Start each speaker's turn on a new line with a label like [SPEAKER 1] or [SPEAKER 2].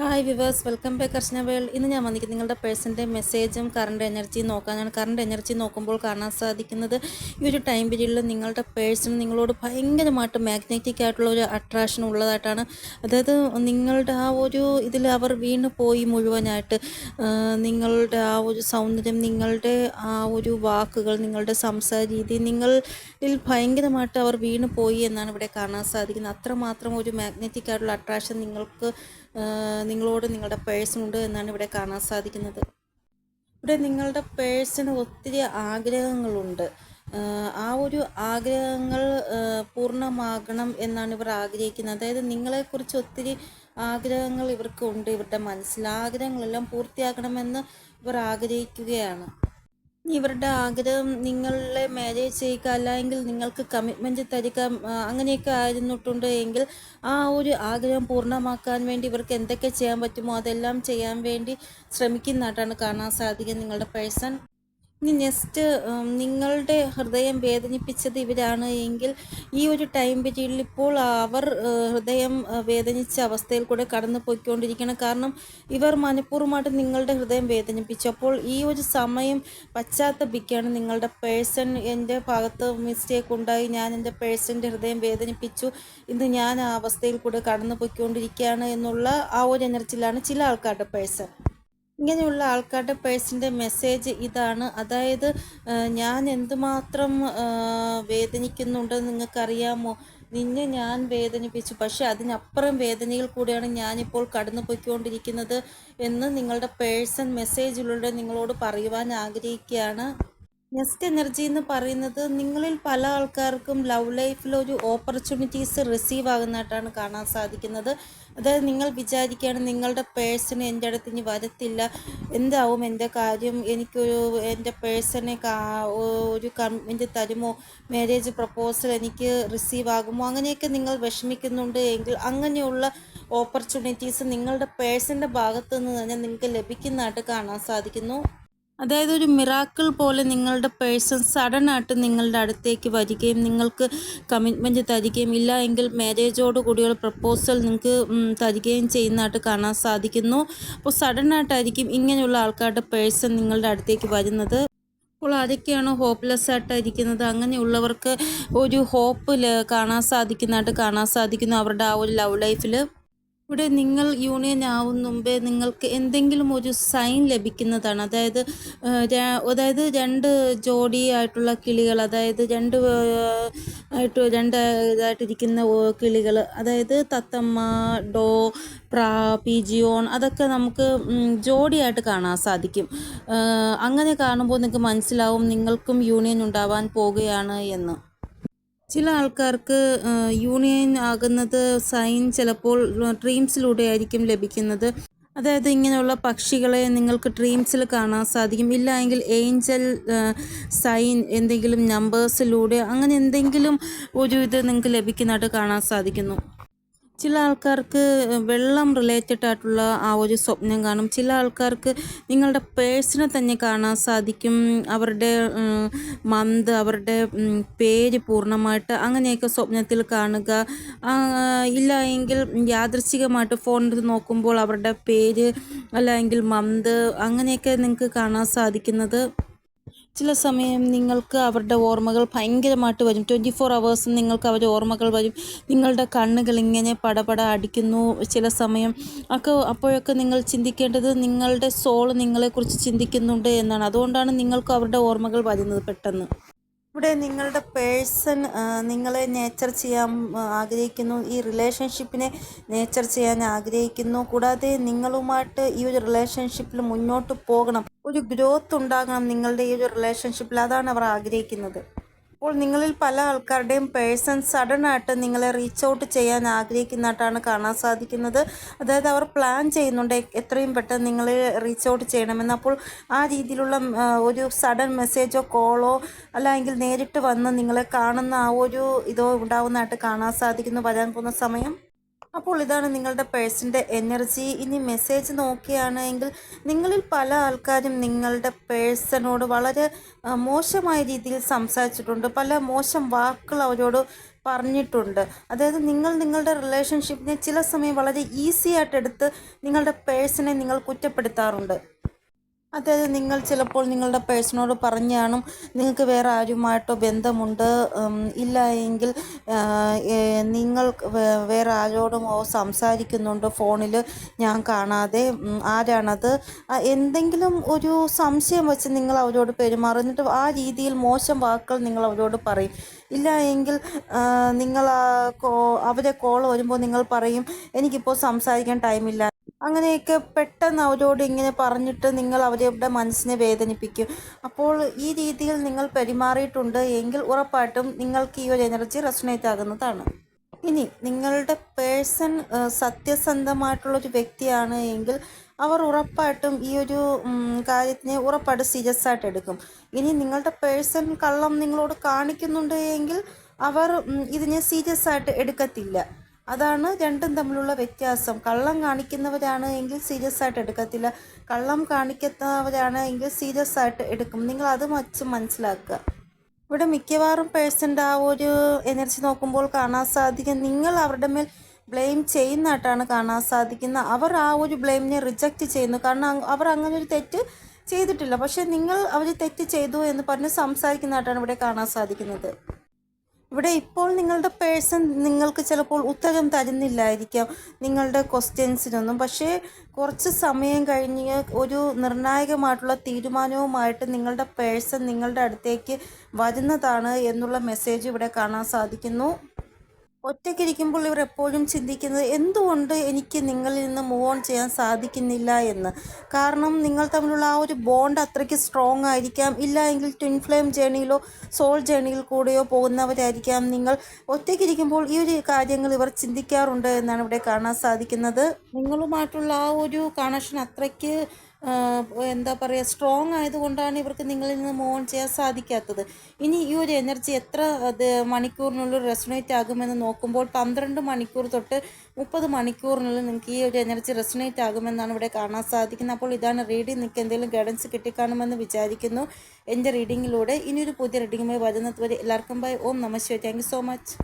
[SPEAKER 1] Hi viewers welcome back Karshana world ഇന്ന് ഞാൻ വന്നിരിക്കുന്നത് നിങ്ങളുടെ പേഴ്സന്റെ മെസ്സേജും കറണ്ട് എനർജിയും നോക്കാനാണ്. കറണ്ട് എനർജി നോക്കുമ്പോൾ കാണാൻ സാധിക്കുന്നത് ഈ ഒരു ടൈം പീരീഡിൽ നിങ്ങളുടെ പേഴ്സൺ നിങ്ങളോട് ഭയങ്കരമായിട്ട് മാഗ്നറ്റിക് ആയിട്ടുള്ള ഒരു അട്രാക്ഷൻ ഉള്ളതായിട്ടാണ്. അതായത് നിങ്ങളുടെ ആ ഒരു ഇതിൽ അവർ വീണ് പോയി മുഴുവനായിട്ട് നിങ്ങളുടെ ആ ഒരു സൗന്ദര്യം നിങ്ങളുടെ ആ ഒരു വാക്കുകൾ നിങ്ങളുടെ സംസാര രീതി നിങ്ങളിൽ ഭയങ്കരമായിട്ട് അവർ വീണ് പോയി എന്നാണ് ഇവിടെ കാണാൻ സാധിക്കുന്നത്. അത്രമാത്രം ഒരു മാഗ്നറ്റിക് ആയിട്ടുള്ള അട്രാക്ഷൻ നിങ്ങൾക്ക് നിങ്ങളോട് നിങ്ങളുടെ പേഴ്സുണ്ട് എന്നാണ് ഇവിടെ കാണാൻ സാധിക്കുന്നത്. ഇവിടെ നിങ്ങളുടെ പേഴ്സിന് ഒത്തിരി ആഗ്രഹങ്ങളുണ്ട്. ആ, ഒരു ആഗ്രഹങ്ങൾ പൂർണമാകണം എന്നാണ് ഇവർ ആഗ്രഹിക്കുന്നത്. അതായത് നിങ്ങളെക്കുറിച്ച് ഒത്തിരി ആഗ്രഹങ്ങൾ ഇവർക്കുണ്ട് ഇവരുടെ മനസ്സിൽ ആഗ്രഹങ്ങളെല്ലാം പൂർത്തിയാക്കണമെന്ന് ഇവർ ആഗ്രഹിക്കുകയാണ്. ഇവരുടെ ആഗ്രഹം നിങ്ങളെ മാരേജ് ചെയ്യുക അല്ലെങ്കിൽ നിങ്ങൾക്ക് കമ്മിറ്റ്മെന്റ് തരിക അങ്ങനെയൊക്കെ ആയിരുന്നിട്ടുണ്ട് എങ്കിൽ ആ ഒരു ആഗ്രഹം പൂർണമാക്കാൻ വേണ്ടി ഇവർക്ക് എന്തൊക്കെ ചെയ്യാൻ പറ്റുമോ അതെല്ലാം ചെയ്യാൻ വേണ്ടി ശ്രമിക്കുന്നതായിട്ടാണ് കാണാൻ സാധിക്കുന്നത് നിങ്ങളുടെ പേഴ്സൺ ഇനി നെക്സ്റ്റ് നിങ്ങളുടെ ഹൃദയം വേദനിപ്പിച്ചത് ഇവരാണ് എങ്കിൽ ഈ ഒരു ടൈം പീരീഡിൽ ഇപ്പോൾ അവർ ഹൃദയം വേദനിച്ച അവസ്ഥയിൽ കൂടെ കടന്നു പോയിക്കൊണ്ടിരിക്കണം. കാരണം ഇവർ മനഃപൂർവമായിട്ട് നിങ്ങളുടെ ഹൃദയം വേദനിപ്പിച്ചു. അപ്പോൾ ഈ ഒരു സമയം പശ്ചാത്തപിക്കുകയാണ് നിങ്ങളുടെ പേഴ്സൺ എന്റെ ഭാഗത്ത് മിസ്റ്റേക്ക് ഉണ്ടായി. ഞാൻ എന്റെ പേഴ്സന്റെ ഹൃദയം വേദനിപ്പിച്ചു. ഇന്ന് ഞാൻ ആ അവസ്ഥയിൽ കൂടെ കടന്നു പോയിക്കൊണ്ടിരിക്കുകയാണ് എന്നുള്ള ആ ഒരു എനർജിയിലാണ് ചില ആൾക്കാരുടെ പേഴ്സൺ ഇങ്ങനെയുള്ള ആൾക്കാരുടെ പേഴ്സിന്റെ മെസ്സേജ് ഇതാണ്. അതായത് ഞാൻ എന്തുമാത്രം വേദനിക്കുന്നുണ്ടെന്ന് നിങ്ങൾക്കറിയാമോ? നിന്നെ ഞാൻ വേദനിപ്പിച്ചു. പക്ഷെ അതിനപ്പുറം വേദനയിൽ കൂടിയാണ് ഞാനിപ്പോൾ കടന്നു പോയിക്കൊണ്ടിരിക്കുന്നത് എന്ന് നിങ്ങളുടെ പേഴ്സൺ മെസ്സേജിലൂടെ നിങ്ങളോട് പറയുവാൻ ആഗ്രഹിക്കുകയാണ്. നെക്സ്റ്റ് എനർജി എന്ന് പറയുന്നത് നിങ്ങളിൽ പല ആൾക്കാർക്കും ലവ് ലൈഫിൽ ഒരു ഓപ്പർച്യൂണിറ്റീസ് റിസീവ് ആകുന്നതായിട്ടാണ് കാണാൻ സാധിക്കുന്നത്. അതായത് നിങ്ങൾ വിചാരിക്കുകയാണ് നിങ്ങളുടെ പേഴ്സൺ എന്റെ അടുത്ത് ഇനി വരത്തില്ല. എന്താവും എന്റെ കാര്യം? എനിക്കൊരു എന്റെ പേഴ്സണെ ഒരു കമ്മിന്റെ തരുമോ? മാരേജ് പ്രപ്പോസൽ എനിക്ക് റിസീവ് ആകുമോ? അങ്ങനെയൊക്കെ നിങ്ങൾ വിഷമിക്കുന്നുണ്ട് എങ്കിൽ അങ്ങനെയുള്ള ഓപ്പർച്യൂണിറ്റീസ് നിങ്ങളുടെ പേഴ്സന്റെ ഭാഗത്തു നിന്ന് തന്നെ നിങ്ങൾക്ക് ലഭിക്കുന്നതായിട്ട് കാണാൻ സാധിക്കുന്നു. അതായത് ഒരു മിറാക്കിൾ പോലെ നിങ്ങളുടെ പേഴ്സൺ സഡൻ ആയിട്ട് നിങ്ങളുടെ അടുത്തേക്ക് വരികയും നിങ്ങൾക്ക് കമ്മിറ്റ്മെന്റ് തരികയും ഇല്ല എങ്കിൽ മാരേജോട് കൂടിയുള്ള പ്രപ്പോസൽ നിങ്ങൾക്ക് തരികയും ചെയ്യുന്നതായിട്ട് കാണാൻ സാധിക്കുന്നു. അപ്പോൾ സഡൻ ആയിട്ടായിരിക്കും ഇങ്ങനെയുള്ള ആൾക്കാരുടെ പേഴ്സൺ നിങ്ങളുടെ അടുത്തേക്ക് വരുന്നത്. അപ്പോൾ ആരൊക്കെയാണോ ഹോപ്പ്ലെസ് ആയിട്ടായിരിക്കുന്നത്? അങ്ങനെയുള്ളവർക്ക് ഒരു ഹോപ്പ് കാണാൻ സാധിക്കുന്നതായിട്ട് കാണാൻ സാധിക്കുന്നു അവരുടെ ആ ഒരു ലവ് ലൈഫിൽ ഇവിടെ നിങ്ങൾ യൂണിയൻ ആവുന്ന മുമ്പേ നിങ്ങൾക്ക് എന്തെങ്കിലും ഒരു സൈൻ ലഭിക്കുന്നതാണ്. അതായത് അതായത് രണ്ട് ജോഡി ആയിട്ടുള്ള കിളികൾ അതായത് രണ്ട് ആയിട്ട് രണ്ട് ഇതായിട്ടിരിക്കുന്ന കിളികൾ അതായത് തത്തമ്മ ഡോ പ്രാ പിജിയോൺ അതൊക്കെ നമുക്ക് ജോഡിയായിട്ട് കാണാൻ സാധിക്കും. അങ്ങനെ കാണുമ്പോൾ നിങ്ങൾക്ക് മനസ്സിലാവും നിങ്ങൾക്കും യൂണിയൻ ഉണ്ടാവാൻ പോകുകയാണ് എന്ന്. ചില ആൾക്കാർക്ക് യൂണിയൻ ആകുന്നത് സൈൻ ചിലപ്പോൾ ഡ്രീംസിലൂടെ ആയിരിക്കും ലഭിക്കുന്നത്. അതായത് ഇങ്ങനെയുള്ള പക്ഷികളെ നിങ്ങൾക്ക് ഡ്രീംസിൽ കാണാൻ സാധിക്കും. ഇല്ല എങ്കിൽ ഏഞ്ചൽ സൈൻ എന്തെങ്കിലും നമ്പേഴ്സിലൂടെ അങ്ങനെ എന്തെങ്കിലും ഒരു ഇത് നിങ്ങൾക്ക് ലഭിക്കുന്നതായിട്ട് കാണാൻ സാധിക്കുന്നു. ചില ആൾക്കാർക്ക് വെള്ളം റിലേറ്റഡ് ആയിട്ടുള്ള ആ ഒരു സ്വപ്നം കാണും. ചില ആൾക്കാർക്ക് നിങ്ങളുടെ പേഴ്സിനെ തന്നെ കാണാൻ സാധിക്കും. അവരുടെ മന്ത് അവരുടെ പേര് പൂർണമായിട്ട് അങ്ങനെയൊക്കെ സ്വപ്നത്തിൽ കാണുക. ഇല്ല എങ്കിൽ യാദൃശികമായിട്ട് ഫോണിൽ നോക്കുമ്പോൾ അവരുടെ പേര് അല്ലെങ്കിൽ മന്ത് അങ്ങനെയൊക്കെ നിങ്ങൾക്ക് കാണാൻ സാധിക്കുന്നത്. ചില സമയം നിങ്ങൾക്ക് അവരുടെ ഓർമ്മകൾ ഭയങ്കരമായിട്ട് വരും. ട്വന്റി ഫോർ അവേഴ്സും നിങ്ങൾക്ക് അവരുടെ ഓർമ്മകൾ വരും. നിങ്ങളുടെ കണ്ണുകൾ ഇങ്ങനെ പടപട അടിക്കുന്നു. ചില സമയം ഒക്കെ അപ്പോഴൊക്കെ നിങ്ങൾ ചിന്തിക്കേണ്ടത് നിങ്ങളുടെ സോൾ നിങ്ങളെക്കുറിച്ച് ചിന്തിക്കുന്നുണ്ട് എന്നാണ്. അതുകൊണ്ടാണ് നിങ്ങൾക്ക് അവരുടെ ഓർമ്മകൾ വരുന്നത് പെട്ടെന്ന്. ഇവിടെ നിങ്ങളുടെ പേഴ്സൺ നിങ്ങളെ നേച്ചർ ചെയ്യാൻ ആഗ്രഹിക്കുന്നു. ഈ റിലേഷൻഷിപ്പിനെ നേച്ചർ ചെയ്യാൻ ആഗ്രഹിക്കുന്നു. കൂടാതെ നിങ്ങളുമായിട്ട് ഈ ഒരു റിലേഷൻഷിപ്പിൽ മുന്നോട്ട് പോകണം. ഒരു ഗ്രോത്ത് ഉണ്ടാകണം നിങ്ങളുടെ ഈ ഒരു റിലേഷൻഷിപ്പിൽ അതാണ് അവർ ആഗ്രഹിക്കുന്നത്. അപ്പോൾ നിങ്ങളിൽ പല ആൾക്കാരുടെയും പേഴ്സൺ സഡൻ ആയിട്ട് നിങ്ങളെ റീച്ച് ഔട്ട് ചെയ്യാൻ ആഗ്രഹിക്കുന്നതായിട്ടാണ് കാണാൻ സാധിക്കുന്നത്. അതായത് അവർ പ്ലാൻ ചെയ്യുന്നുണ്ട് എത്രയും പെട്ടെന്ന് നിങ്ങളെ റീച്ച് ഔട്ട് ചെയ്യണമെന്ന്. അപ്പോൾ ആ രീതിയിലുള്ള ഒരു സഡൻ മെസ്സേജോ കോളോ അല്ലെങ്കിൽ നേരിട്ട് വന്ന് നിങ്ങളെ കാണുന്ന ആ ഒരു ഇതോ ഉണ്ടാവുന്നതായിട്ട് കാണാൻ സാധിക്കുന്നു വരാൻ പോകുന്ന സമയം. അപ്പോൾ ഇതാണ് നിങ്ങളുടെ പേഴ്സിന്റെ എനർജി. ഇനി മെസ്സേജ് നോക്കുകയാണെങ്കിൽ നിങ്ങളിൽ പല ആൾക്കാരും നിങ്ങളുടെ പേഴ്സണോട് വളരെ മോശമായ രീതിയിൽ സംസാരിച്ചിട്ടുണ്ട്. പല മോശം വാക്കുകൾ അവരോട് പറഞ്ഞിട്ടുണ്ട്. അതായത് നിങ്ങൾ നിങ്ങളുടെ റിലേഷൻഷിപ്പിനെ ചില സമയം വളരെ ഈസി ആയിട്ട് എടുത്ത് നിങ്ങളുടെ പേഴ്സണെ നിങ്ങൾ കുറ്റപ്പെടുത്താറുണ്ട്. അതായത് നിങ്ങൾ ചിലപ്പോൾ നിങ്ങളുടെ പേഴ്സണോട് പറഞ്ഞാണും നിങ്ങൾക്ക് വേറെ ആരുമായിട്ടോ ബന്ധമുണ്ട് ഇല്ല എങ്കിൽ നിങ്ങൾ വേറെ ആരോടും ഓ സംസാരിക്കുന്നുണ്ട് ഫോണിൽ ഞാൻ കാണാതെ ആരാണത്? എന്തെങ്കിലും ഒരു സംശയം വെച്ച് നിങ്ങൾ അവരോട് പെരുമാറും. എന്നിട്ട് ആ രീതിയിൽ മോശം വാക്കുകൾ നിങ്ങൾ അവരോട് പറയും. ഇല്ല എങ്കിൽ നിങ്ങൾ അവരെ കോൾ വരുമ്പോൾ നിങ്ങൾ പറയും എനിക്കിപ്പോൾ സംസാരിക്കാൻ ടൈമില്ല. അങ്ങനെയൊക്കെ പെട്ടെന്ന് അവരോട് ഇങ്ങനെ പറഞ്ഞിട്ട് നിങ്ങൾ അവരുടെ മനസ്സിനെ വേദനിപ്പിക്കും. അപ്പോൾ ഈ രീതിയിൽ നിങ്ങൾ പെരുമാറിയിട്ടുണ്ട് എങ്കിൽ ഉറപ്പായിട്ടും നിങ്ങൾക്ക് ഈ ഒരു എനർജി റെസണേറ്റ് ആകുന്നതാണ്. ഇനി നിങ്ങളുടെ പേഴ്സൺ സത്യസന്ധമായിട്ടുള്ളൊരു വ്യക്തിയാണ് എങ്കിൽ അവർ ഉറപ്പായിട്ടും ഈ ഒരു കാര്യത്തിനെ ഉറപ്പായിട്ട് സീരിയസ് ആയിട്ട് എടുക്കും. ഇനി നിങ്ങളുടെ പേഴ്സൺ കള്ളം നിങ്ങളോട് കാണിക്കുന്നുണ്ട് എങ്കിൽ അവർ ഇതിനെ സീരിയസ് ആയിട്ട് എടുക്കത്തില്ല. അതാണ് രണ്ടും തമ്മിലുള്ള വ്യത്യാസം. കള്ളം കാണിക്കുന്നവരാണ് എങ്കിൽ സീരിയസ് ആയിട്ട് എടുക്കത്തില്ല. കള്ളം കാണിക്കുന്നവരാണ് എങ്കിൽ സീരിയസ് ആയിട്ട് എടുക്കും. നിങ്ങൾ അത് വച്ച് മനസ്സിലാക്കുക. ഇവിടെ മിക്കവാറും പേഴ്സന്റെ ആ ഒരു എനർജി നോക്കുമ്പോൾ കാണാൻ സാധിക്കും. നിങ്ങൾ അവരുടെ മേൽ ബ്ലെയിം ചെയ്യുന്നതായിട്ടാണ് കാണാൻ സാധിക്കുന്നത്. അവർ ആ ഒരു ബ്ലെയിമിനെ റിജക്റ്റ് ചെയ്യുന്നു. കാരണം അവർ അങ്ങനെ ഒരു തെറ്റ് ചെയ്തിട്ടില്ല. പക്ഷേ നിങ്ങൾ അവർ തെറ്റ് ചെയ്തു എന്ന് പറഞ്ഞ് സംസാരിക്കുന്നതായിട്ടാണ് ഇവിടെ കാണാൻ സാധിക്കുന്നത്. ഇവിടെ ഇപ്പോൾ നിങ്ങളുടെ പേഴ്സൺ നിങ്ങൾക്ക് ചിലപ്പോൾ ഉത്തരം തരുന്നില്ലായിരിക്കാം നിങ്ങളുടെ ക്വസ്റ്റ്യൻസിനൊന്നും. പക്ഷേ കുറച്ച് സമയം കഴിഞ്ഞ് ഒരു നിർണായകമായിട്ടുള്ള തീരുമാനവുമായിട്ട് നിങ്ങളുടെ പേഴ്സൺ നിങ്ങളുടെ അടുത്തേക്ക് വരുന്നതാണ് എന്നുള്ള മെസ്സേജ് ഇവിടെ കാണാൻ സാധിക്കുന്നു. ഒറ്റയ്ക്കിരിക്കുമ്പോൾ ഇവർ എപ്പോഴും ചിന്തിക്കുന്നത് എന്തുകൊണ്ട് എനിക്ക് നിങ്ങളിൽ നിന്ന് മൂവ് ഓൺ ചെയ്യാൻ സാധിക്കുന്നില്ല എന്ന്. കാരണം നിങ്ങൾ തമ്മിലുള്ള ആ ഒരു ബോണ്ട് അത്രയ്ക്ക് സ്ട്രോങ് ആയിരിക്കാം. ഇല്ല എങ്കിൽ ട്വിൻ ഫ്ലെയിം ജേണിയിലോ സോൾ ജേണിയിൽ കൂടെയോ പോകുന്നവരായിരിക്കാം. നിങ്ങൾ ഒറ്റയ്ക്കിരിക്കുമ്പോൾ ഈ ഒരു കാര്യങ്ങൾ ഇവർ ചിന്തിക്കാറുണ്ട് എന്നാണ് ഇവിടെ കാണാൻ സാധിക്കുന്നത്. നിങ്ങളുമായിട്ടുള്ള ആ ഒരു കണക്ഷൻ അത്രയ്ക്ക് എന്താ പറയുക സ്ട്രോങ് ആയതുകൊണ്ടാണ് ഇവർക്ക് നിങ്ങളിൽ നിന്ന് മൂവ് ഓൺ ചെയ്യാൻ സാധിക്കാത്തത്. ഇനി ഈ ഒരു എനർജി എത്ര അത് മണിക്കൂറിനുള്ളിൽ റെസണേറ്റ് ആകുമെന്ന് നോക്കുമ്പോൾ പന്ത്രണ്ട് മണിക്കൂർ തൊട്ട് മുപ്പത് മണിക്കൂറിനുള്ളിൽ നിങ്ങൾക്ക് ഈ ഒരു എനർജി റെസണേറ്റ് ആകുമെന്നാണ് ഇവിടെ കാണാൻ സാധിക്കുന്നത്. അപ്പോൾ ഇതാണ് റീഡിംഗ് നിങ്ങൾക്ക് എന്തെങ്കിലും ഗൈഡൻസ് കിട്ടിക്കാണുമെന്ന് വിചാരിക്കുന്നു. എന്റെ റീഡിങ്ങിലൂടെ ഇനിയൊരു പുതിയ റീഡിങ്ങുമായി വരുന്നത് വരെ എല്ലാവർക്കും ബൈ ഓം നമസ്വേ താങ്ക് സോ മച്ച്